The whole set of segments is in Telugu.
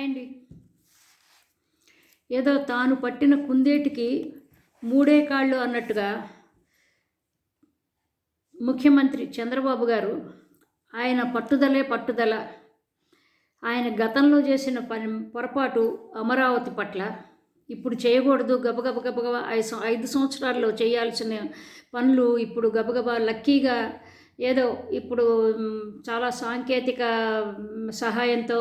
అండి ఏదో తాను పట్టిన కుందేటికి మూడే కాళ్ళు అన్నట్టుగా ముఖ్యమంత్రి చంద్రబాబు గారు ఆయన పట్టుదలే పట్టుదల ఆయన గతంలో చేసిన పని పొరపాటు అమరావతి పట్ల ఇప్పుడు చేయకూడదు గబగబ గబగబ ఐదు ఐదు సంవత్సరాల్లో చేయాల్సిన పనులు ఇప్పుడు గబగబా లక్కీగా ఏదో ఇప్పుడు చాలా సాంకేతిక సహాయంతో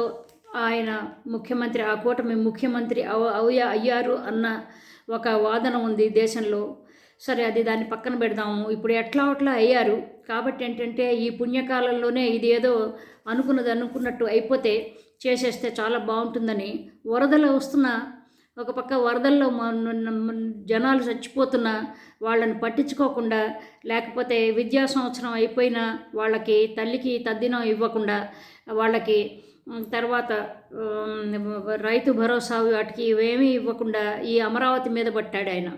ఆయన ముఖ్యమంత్రి ఆ కూటమి ముఖ్యమంత్రి అవ అవుయా అయ్యారు అన్న ఒక వాదన ఉంది దేశంలో. సరే అది దాన్ని పక్కన పెడదాము. ఇప్పుడు ఎట్లా అట్లా అయ్యారు? కాబట్టి ఏంటంటే ఈ పుణ్యకాలంలోనే ఇది ఏదో అనుకున్నది అనుకున్నట్టు అయిపోతే చేసేస్తే చాలా బాగుంటుందని. వరదలు వస్తున్న ఒక పక్క వరదల్లో జనాలు చచ్చిపోతున్నా వాళ్ళని పట్టించుకోకుండా లేకపోతే విద్యా సంవత్సరం అయిపోయినా వాళ్ళకి తల్లికి తద్దినం ఇవ్వకుండా వాళ్ళకి తర్వాత రైతు భరోసా వాటికి ఇవేమీ ఇవ్వకుండా ఈ అమరావతి మీద పట్టాడు ఆయన.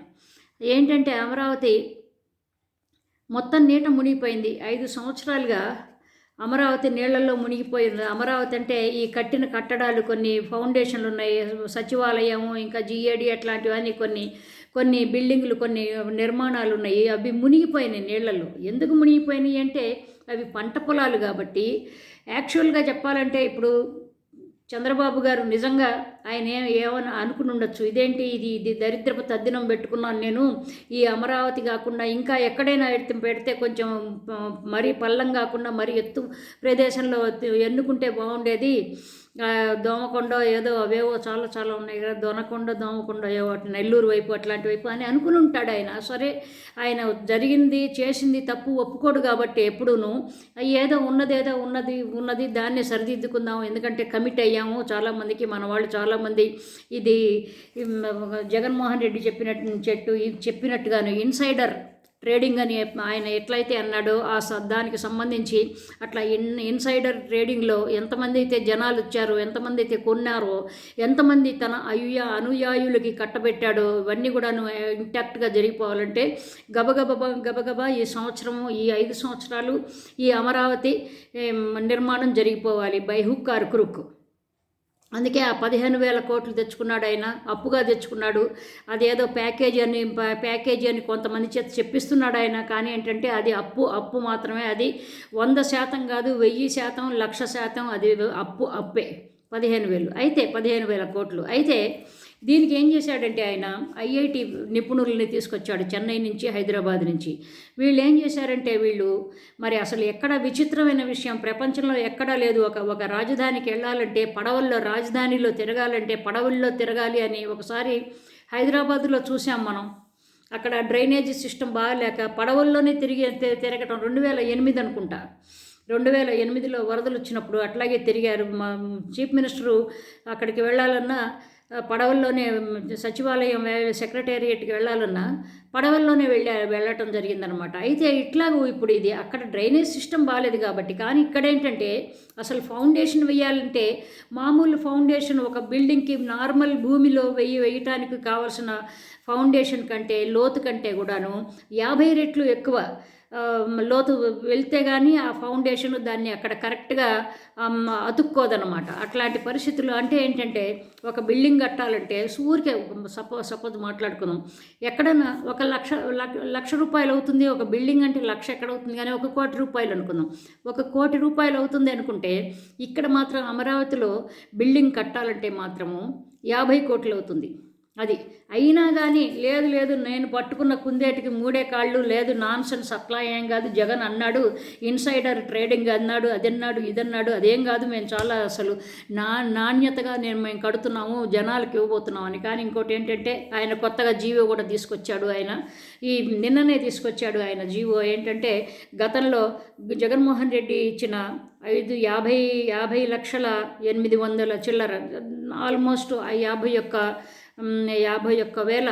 ఏంటంటే అమరావతి మొత్తం నీట మునిగిపోయింది. ఐదు సంవత్సరాలుగా అమరావతి నీళ్ళలో మునిగిపోయింది. అమరావతి అంటే ఈ కట్టిన కట్టడాలు కొన్ని ఫౌండేషన్లు ఉన్నాయి. సచివాలయం ఇంకా జిఏడి అట్లాంటివన్నీ కొన్ని కొన్ని బిల్డింగ్లు కొన్ని నిర్మాణాలు ఉన్నాయి. అవి మునిగిపోయినాయి నీళ్ళలో. ఎందుకు మునిగిపోయినాయి అంటే అవి పంట పొలాలు కాబట్టి యాక్చువల్గా చెప్పాలంటే ఇప్పుడు చంద్రబాబు గారు నిజంగా ఆయన ఏ ఏమని అనుకుని ఉండొచ్చు. ఇదేంటి ఇది ఇది దరిద్రపు తద్దినం పెట్టుకున్నాను నేను. ఈ అమరావతి కాకుండా ఇంకా ఎక్కడైనా ఎత్తి పెడితే కొంచెం మరీ పల్లం కాకుండా మరీ ఎత్తు ప్రదేశంలో ఎన్నుకుంటే బాగుండేది. దోమకొండ ఏదో అవేవో చాలా చాలా ఉన్నాయి కదా దొనకొండ దోమకొండ ఏవో అటు నెల్లూరు వైపు అట్లాంటి వైపు అని అనుకుని ఉంటాడు ఆయన. సరే ఆయన జరిగింది చేసింది తప్పు ఒప్పుకోడు కాబట్టి ఎప్పుడూను ఏదో ఉన్నదేదో ఉన్నది ఉన్నది దాన్ని సరిదిద్దుకుందాము ఎందుకంటే కమిట్ అయ్యాము. చాలామందికి మన వాళ్ళు చాలామంది ఇది జగన్మోహన్ రెడ్డి చెప్పినట్టు చెట్టు ఇది చెప్పినట్టుగాను ఇన్సైడర్ ట్రేడింగ్ అని ఆయన ఎట్లయితే అన్నాడో ఆ స- దానికి సంబంధించి అట్లా ఇన్ ఇన్సైడర్ ట్రేడింగ్లో ఎంతమంది అయితే జనాలు వచ్చారో ఎంతమంది అయితే కొన్నారో ఎంతమంది తన అయుయ అనుయాయులకి కట్టబెట్టాడో ఇవన్నీ కూడాను ఇంటాక్ట్గా జరిగిపోవాలంటే గబగబ గబగబా ఈ సంవత్సరము ఈ ఐదు సంవత్సరాలు ఈ అమరావతి నిర్మాణం జరిగిపోవాలి. By hook or crook. అందుకే ఆ పదిహేను వేల కోట్లు తెచ్చుకున్నాడు ఆయన అప్పుగా తెచ్చుకున్నాడు. అదేదో ప్యాకేజీ అని ప- ప్యాకేజీ అని కొంతమంది చేత చెప్పిస్తున్నాడు ఆయన. కానీ ఏంటంటే అది అప్పు అప్పు మాత్రమే. అది వంద శాతం కాదు వెయ్యి శాతం లక్ష శాతం అది అప్పు అప్పే. పదిహేను వేలు. అయితే పదిహేను వేల కోట్లు. అయితే దీనికి ఏం చేశాడంటే ఆయన ఐఐటి నిపుణుల్ని తీసుకొచ్చాడు చెన్నై నుంచి హైదరాబాద్ నుంచి. వీళ్ళు ఏం చేశారంటే వీళ్ళు మరి అసలు ఎక్కడ విచిత్రమైన విషయం ప్రపంచంలో ఎక్కడా లేదు. ఒక ఒక రాజధానికి వెళ్ళాలంటే పడవల్లో రాజధానిలో తిరగాలంటే పడవల్లో తిరగాలి అని ఒకసారి హైదరాబాద్లో చూసాం మనం. అక్కడ డ్రైనేజీ సిస్టమ్ బాగాలేక పడవల్లోనే తిరిగి తిరగటం రెండు వేల ఎనిమిది అనుకుంటా. రెండు వేల ఎనిమిదిలో వరదలు వచ్చినప్పుడు అట్లాగే తిరిగారు. మా చీఫ్ మినిస్టరు అక్కడికి వెళ్ళాలన్నా పడవల్లోనే సచివాలయం సెక్రటేరియట్కి వెళ్ళాలన్నా పడవల్లోనే వెళ్ళ వెళ్ళటం జరిగిందనమాట. అయితే ఇట్లాగూ ఇప్పుడు ఇది అక్కడ డ్రైనేజ్ సిస్టమ్ బాగాలేదు కాబట్టి కానీ ఇక్కడ ఏంటంటే అసలు ఫౌండేషన్ వేయాలంటే మామూలు ఫౌండేషన్ ఒక బిల్డింగ్కి నార్మల్ భూమిలో వెయ్యి వేయటానికి కావాల్సిన ఫౌండేషన్ కంటే లోతు కంటే కూడాను యాభై రెట్లు ఎక్కువ లోతు వెళ్తే కానీ ఆ ఫౌండేషన్ దాన్ని అక్కడ కరెక్ట్గా అతుక్కోదనమాట అట్లాంటి పరిస్థితులు అంటే ఏంటంటే ఒక బిల్డింగ్ కట్టాలంటే ఊరికే సపోజ్ సపోజ్ మాట్లాడుకుందాం. ఎక్కడైనా ఒక లక్ష లక్ష- లక్ష రూపాయలు అవుతుంది ఒక బిల్డింగ్ అంటే లక్ష ఎక్కడ అవుతుంది కానీ ఒక కోటి రూపాయలు అనుకుందాం. ఒక కోటి రూపాయలు అవుతుంది అనుకుంటే ఇక్కడ మాత్రం అమరావతిలో బిల్డింగ్ కట్టాలంటే మాత్రము యాభై కోట్లు అవుతుంది. అది. అయినా కానీ లేదు లేదు నేను పట్టుకున్న కుందేటికి మూడే కాళ్ళు లేదు నాన్ సెన్స్ అట్లా ఏం కాదు. జగన్ అన్నాడు ఇన్సైడర్ ట్రేడింగ్ అన్నాడు అది అన్నాడు ఇది అన్నాడు అదేం కాదు. మేము చాలా అసలు నా నాణ్యతగా నేను మేము కడుతున్నాము జనాలకు ఇవ్వబోతున్నాం అని. కానీ ఇంకోటి ఏంటంటే ఆయన కొత్తగా జీవో కూడా తీసుకొచ్చాడు ఆయన. ఈ నిన్ననే తీసుకొచ్చాడు ఆయన జీవో. ఏంటంటే గతంలో జగన్మోహన్ రెడ్డి ఇచ్చిన ఐదు యాభై యాభై లక్షల ఎనిమిది వందల చిల్లర ఆల్మోస్ట్ ఆ యాభై యొక్క యాభై ఒక్క వేల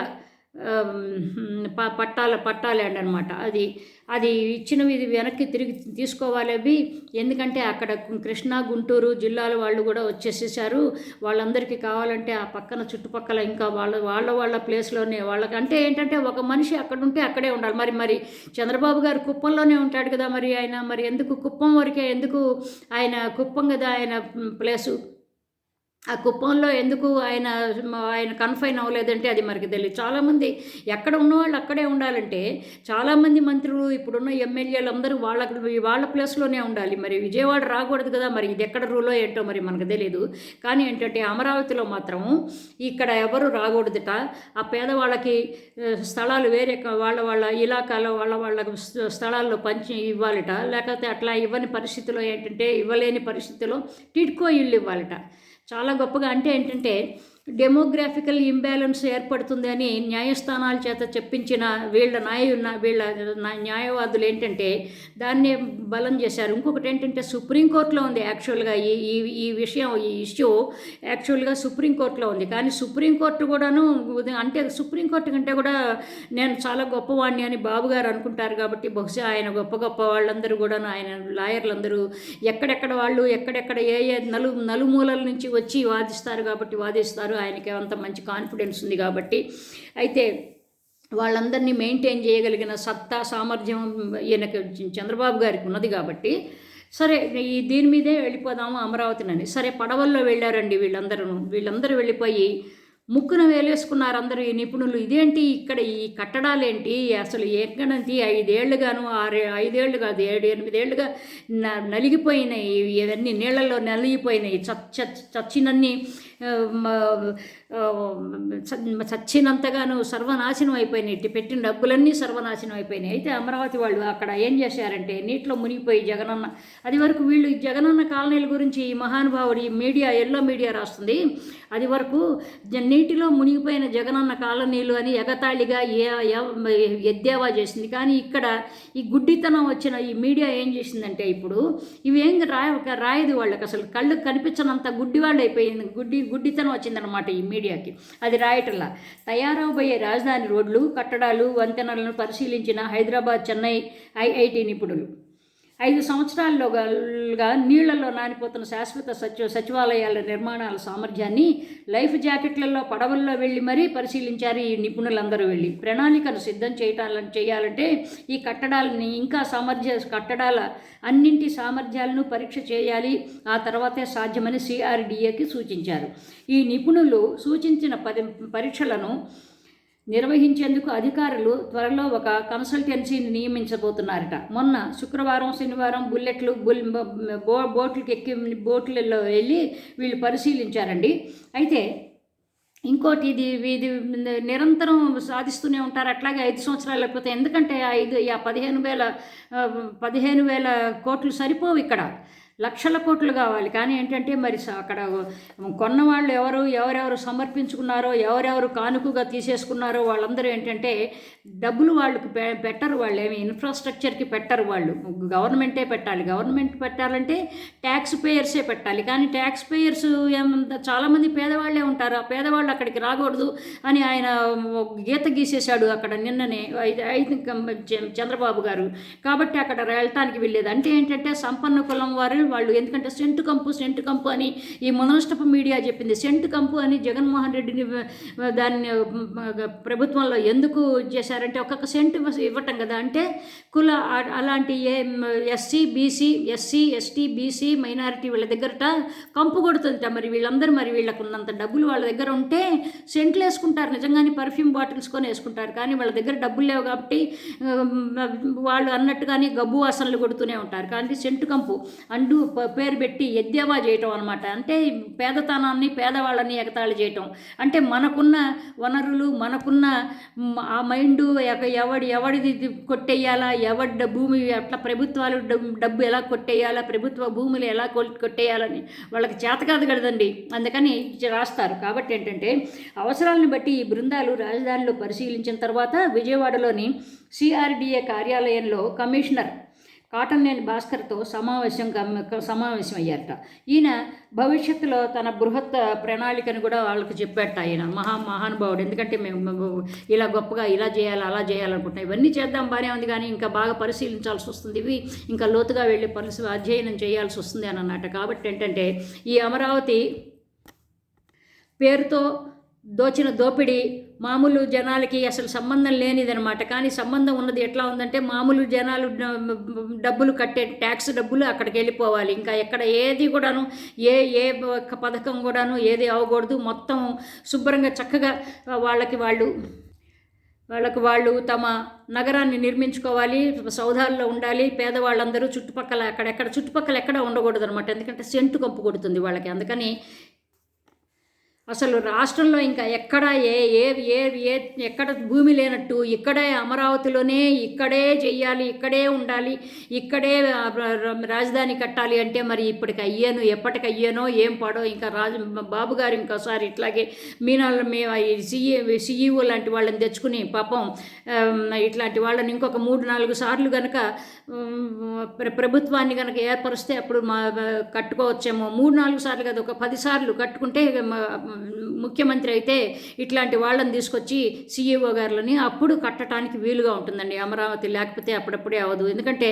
ప- పట్టాల పట్టా అనమాట అది అది ఇచ్చినవి ఇది వెనక్కి తిరిగి తీసుకోవాలి అవి ఎందుకంటే అక్కడ కృష్ణా గుంటూరు జిల్లాల వాళ్ళు కూడా వచ్చేసేసారు. వాళ్ళందరికీ కావాలంటే ఆ పక్కన చుట్టుపక్కల ఇంకా వాళ్ళ వాళ్ళ వాళ్ళ ప్లేస్లోనే వాళ్ళకి అంటే ఏంటంటే ఒక మనిషి అక్కడ ఉంటే అక్కడే ఉండాలి. మరి మరి చంద్రబాబు గారు కుప్పంలోనే ఉంటాడు కదా మరి ఆయన. మరి ఎందుకు కుప్పం వరకే ఎందుకు ఆయన కుప్పం కదా ఆయన ప్లేసు ఆ కుప్పంలో ఎందుకు ఆయన ఆయన కన్ఫైన్ అవ్వలేదంటే అది మనకి తెలియదు చాలామంది ఎక్కడ ఉన్నవాళ్ళు అక్కడే ఉండాలంటే చాలామంది మంత్రులు ఇప్పుడున్న ఎమ్మెల్యేలు అందరూ వాళ్ళ వాళ్ళ ప్లేస్లోనే ఉండాలి. మరి విజయవాడ రాకూడదు కదా మరి ఇది ఎక్కడ రూలో ఏంటో మరి మనకు తెలియదు కానీ ఏంటంటే అమరావతిలో మాత్రం ఇక్కడ ఎవరు రాకూడదుట. ఆ పేదవాళ్ళకి స్థలాలు వేరే వాళ్ళ వాళ్ళ ఇలాకాలో వాళ్ళ వాళ్ళ స్థలాల్లో పంచి ఇవ్వాలట. లేకపోతే అట్లా ఇవ్వని పరిస్థితిలో ఏంటంటే ఇవ్వలేని పరిస్థితిలో టిడ్కో ఇల్లు ఇవ్వాలట. చాలా గొప్పగా అంటే ఏంటంటే డెమోగ్రాఫికల్ ఇంబ్యాలెన్స్ ఏర్పడుతుంది అని న్యాయస్థానాల చేత చెప్పించిన వీళ్ళ న్యాయ వీళ్ళ న్యాయవాదులు ఏంటంటే దాన్నే బలం చేశారు. ఇంకొకటి ఏంటంటే సుప్రీంకోర్టులో ఉంది యాక్చువల్గా ఈ ఈ ఈ విషయం ఈ ఇష్యూ యాక్చువల్గా సుప్రీంకోర్టులో ఉంది. కానీ సుప్రీంకోర్టు కూడాను అంటే సుప్రీంకోర్టు కంటే కూడా నేను చాలా గొప్పవాడిని అని బాబు గారు అనుకుంటారు కాబట్టి బహుశా ఆయన గొప్ప గొప్ప వాళ్ళందరూ కూడాను ఆయన లాయర్లందరూ ఎక్కడెక్కడ వాళ్ళు ఎక్కడెక్కడ ఏ ఏ నలు నలుమూలల నుంచి వచ్చి వాదిస్తారు కాబట్టి వాదిస్తారు. ఆయనకి అంత మంచి కాన్ఫిడెన్స్ ఉంది కాబట్టి అయితే వాళ్ళందరినీ మెయింటైన్ చేయగలిగిన సత్తా సామర్థ్యం ఈయనకి చంద్రబాబు గారికి ఉన్నది కాబట్టి సరే ఈ దీని మీదే వెళ్ళిపోదాము అమరావతినని. సరే పడవల్లో వెళ్ళారండి వీళ్ళందరూ వీళ్ళందరూ వెళ్ళిపోయి ముక్కున వేలేసుకున్నారు అందరూ ఈ నిపుణులు. ఇదేంటి ఇక్కడ ఈ కట్టడాలేంటి? అసలు ఎక్కడంతి ఐదేళ్ళుగాను ఆరు ఐదేళ్ళు కాదు ఏడు ఎనిమిదేళ్ళుగా నలిగిపోయినాయి. ఇవన్నీ నీళ్ళల్లో నలిగిపోయినాయి. చచ్చి చచ్చినన్ని uma, చచ్చినంతగాను సర్వనాశనం అయిపోయినాయి. పెట్టిన డబ్బులన్నీ సర్వనాశనం అయిపోయినాయి. అయితే అమరావతి వాళ్ళు అక్కడ ఏం చేశారంటే నీటిలో మునిగిపోయి జగనన్న అది వరకు వీళ్ళు ఈ జగనన్న కాలనీల గురించి ఈ మహానుభావుడు ఈ మీడియా ఎల్లో మీడియా రాస్తుంది. అది వరకు నీటిలో మునిగిపోయిన జగనన్న కాలనీలు అని ఎగతాళిగా ఏ ఎద్దేవా చేసింది. కానీ ఇక్కడ ఈ గుడ్డితనం వచ్చిన ఈ మీడియా ఏం చేసిందంటే ఇప్పుడు ఇవేం రాయ రాయదు వాళ్ళకి. అసలు కళ్ళు కనిపించనంత గుడ్డి వాళ్ళు అయిపోయింది. గుడ్డి గుడ్డితనం వచ్చిందనమాట ఈ మీడియాకి. అది రాయటంలా. తయారవబోయే రాజధాని రోడ్లు కట్టడాలు వంతెనలను పరిశీలించిన హైదరాబాద్ చెన్నై ఐఐటి నిపుణులు. ఐదు సంవత్సరాల్లోగా నీళ్ళలో నానిపోతున్న శాశ్వత సచివ సచివాలయాల నిర్మాణాల సామర్థ్యాన్ని లైఫ్ జాకెట్లలో పడవల్లో వెళ్ళి మరీ పరిశీలించారు ఈ నిపుణులందరూ వెళ్ళి. ప్రణాళికను సిద్ధం చేయటం చేయాలంటే ఈ కట్టడాలని ఇంకా సామర్థ్య కట్టడాల అన్నింటి సామర్థ్యాలను పరీక్ష చేయాలి. ఆ తర్వాతే సాధ్యమని సిఆర్డిఏకి సూచించారు. ఈ నిపుణులు సూచించిన పరీక్షలను నిర్వహించేందుకు అధికారులు త్వరలో ఒక కన్సల్టెన్సీని నియమించబోతున్నారట. మొన్న శుక్రవారం శనివారం బుల్లెట్లు బుల్ బో బోట్లకి ఎక్కి బోట్లలో వెళ్ళి వీళ్ళు పరిశీలించారండి. అయితే ఇంకోటి ఇది ఇది నిరంతరం సాధిస్తూనే ఉంటారు. అట్లాగే ఐదు సంవత్సరాలు లేకపోతే ఎందుకంటే ఐదు ఆ పదిహేను వేల పదిహేను వేల కోట్లు సరిపోవు ఇక్కడ. లక్షల కోట్లు కావాలి. కానీ ఏంటంటే మరి స- అక్కడ కొన్న వాళ్ళు ఎవరు ఎవరెవరు సమర్పించుకున్నారో ఎవరెవరు కానుకగా తీసేసుకున్నారో వాళ్ళందరూ ఏంటంటే డబ్బులు వాళ్ళకి పె పెట్టరు వాళ్ళు. ఏమి ఇన్ఫ్రాస్ట్రక్చర్కి పెట్టరు వాళ్ళు. గవర్నమెంటే పెట్టాలి. గవర్నమెంట్ పెట్టాలంటే ట్యాక్స్ పేయర్సే పెట్టాలి. కానీ ట్యాక్స్ పేయర్స్ చాలామంది పేదవాళ్ళే ఉంటారు. ఆ పేదవాళ్ళు అక్కడికి రాకూడదు అని ఆయన గీత గీసేశాడు అక్కడ నిన్ననే చ- చంద్రబాబు గారు. కాబట్టి అక్కడ వెళ్ళటానికి వెళ్ళేది. అంటే ఏంటంటే సంపన్న కులం వారు వాళ్ళు. ఎందుకంటే సెంటు కంపు సెంటు కంపు అని ఈ మునష్టపు మీడియా చెప్పింది. సెంటు కంపు అని జగన్మోహన్ రెడ్డిని దాన్ని ప్రభుత్వంలో ఎందుకు చేశారంటే ఒక్కొక్క సెంటు ఇవ్వటం కదా. అంటే కుల అలాంటి ఏ SC BC SC ST BC minority వీళ్ళ దగ్గరట కంపు కొడుతుంది మరి వీళ్ళందరూ మరి వీళ్ళకు ఉన్నంత డబ్బులు వాళ్ళ దగ్గర ఉంటే సెంట్లు వేసుకుంటారు. నిజంగానే పర్ఫ్యూమ్ బాటిల్స్ కొని వేసుకుంటారు. కానీ వాళ్ళ దగ్గర డబ్బులు లేవు కాబట్టి వాళ్ళు అన్నట్టుగానే గబ్బు వాసనలు కొడుతూనే ఉంటారు. కానీ సెంటు కంపు అండు పేరు పెట్టి ఎద్దేవా చేయటం అనమాట అంటే పేదతనాన్ని పేదవాళ్ళని ఎగతాళి చేయటం. అంటే మనకున్న వనరులు మనకున్న ఆ మైండ్ ఎవడి ఎవడిది కొట్టేయాలా ఎవడి భూమి అట్లా ప్రభుత్వాలు డబ్బు ఎలా కొట్టేయాలా ప్రభుత్వ భూములు ఎలా కొట్టేయాలని వాళ్ళకి చేత కాదు కదండి. అందుకని రాస్తారు. కాబట్టి ఏంటంటే అవసరాలను బట్టి ఈ బృందాలు రాజధానిలో పరిశీలించిన తర్వాత విజయవాడలోని సిఆర్డిఏ కార్యాలయంలో కమిషనర్ కాటన్నేని భాస్కర్తో సమావేశం సమావేశమయ్యారట. సమావేశం ఈయన భవిష్యత్తులో తన బృహత్ ప్రణాళికను కూడా వాళ్ళకి చెప్పాట ఆయన. మహా మహానుభావుడు. ఎందుకంటే మేము మేము ఇలా గొప్పగా ఇలా చేయాలి అలా చేయాలనుకుంటున్నాం. ఇవన్నీ చేద్దాం బాగానే ఉంది కానీ ఇంకా బాగా పరిశీలించాల్సి వస్తుంది. ఇవి ఇంకా లోతుగా వెళ్ళి పరిశీ అధ్యయనం చేయాల్సి వస్తుంది అని అన్నమాట కాబట్టి ఏంటంటే ఈ అమరావతి పేరుతో దోచిన దోపిడీ మామూలు జనాలకి అసలు సంబంధం లేనిదనమాట కానీ సంబంధం ఉన్నది ఎట్లా ఉందంటే మామూలు జనాలు డబ్బులు కట్టే ట్యాక్స్ డబ్బులు అక్కడికి వెళ్ళిపోవాలి. ఇంకా ఎక్కడ ఏది కూడాను ఏ ఏ పథకం కూడాను ఏది అవ్వకూడదు. మొత్తం శుభ్రంగా చక్కగా వాళ్ళకి వాళ్ళు వాళ్ళకు వాళ్ళు తమ నగరాన్ని నిర్మించుకోవాలి సౌధాల్లో ఉండాలి. పేదవాళ్ళందరూ చుట్టుపక్కల అక్కడెక్కడ చుట్టుపక్కల ఎక్కడ ఉండకూడదు అనమాట ఎందుకంటే సెంటు కంపు కొడుతుంది వాళ్ళకి. అందుకని అసలు రాష్ట్రంలో ఇంకా ఎక్కడ ఏ ఏ ఏ ఏ ఎక్కడ భూమి లేనట్టు ఇక్కడే అమరావతిలోనే ఇక్కడే చెయ్యాలి ఇక్కడే ఉండాలి ఇక్కడే రాజధాని కట్టాలి అంటే మరి ఇప్పటికి అయ్యాను ఎప్పటికి అయ్యానో ఏం పాడో ఇంకా రాజు బాబు గారు ఇంకోసారి ఇట్లాగే మీనాల మేము సిఈ సిఈఓ లాంటి వాళ్ళని తెచ్చుకుని పాపం ఇట్లాంటి వాళ్ళని ఇంకొక మూడు నాలుగు సార్లు కనుక ప్రభుత్వాన్ని కనుక ఏర్పరిస్తే అప్పుడు మా కట్టుకోవచ్చేమో. మూడు నాలుగు సార్లు కదా ఒక పది సార్లు కట్టుకుంటే ముఖ్యమంత్రి అయితే ఇట్లాంటి వాళ్ళని తీసుకొచ్చి సీఈఓ గారులని అప్పుడు కట్టడానికి వీలుగా ఉంటుందండి అమరావతి లేకపోతే అప్పుడప్పుడే అవ్వదు. ఎందుకంటే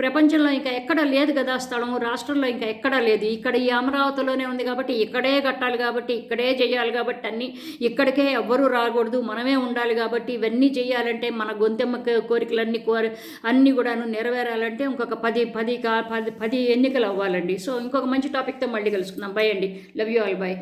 ప్రపంచంలో ఇంకా ఎక్కడ లేదు కదా స్థలం రాష్ట్రంలో ఇంకా ఎక్కడా లేదు. ఇక్కడ ఈ అమరావతిలోనే ఉంది కాబట్టి ఇక్కడే కట్టాలి కాబట్టి ఇక్కడే చేయాలి కాబట్టి అన్నీ ఇక్కడికే ఎవ్వరూ రాకూడదు. మనమే ఉండాలి కాబట్టి ఇవన్నీ చేయాలంటే మన గొంతెమ్మ కోరికలన్నీ కోరి అన్నీ కూడాను నెరవేరాలంటే ఇంకొక పది పది కా పది పది ఎన్నికలు అవ్వాలండి. సో ఇంకొక మంచి టాపిక్తో మళ్ళీ కలుసుకుందాం. బై అండి. Love you all. బై.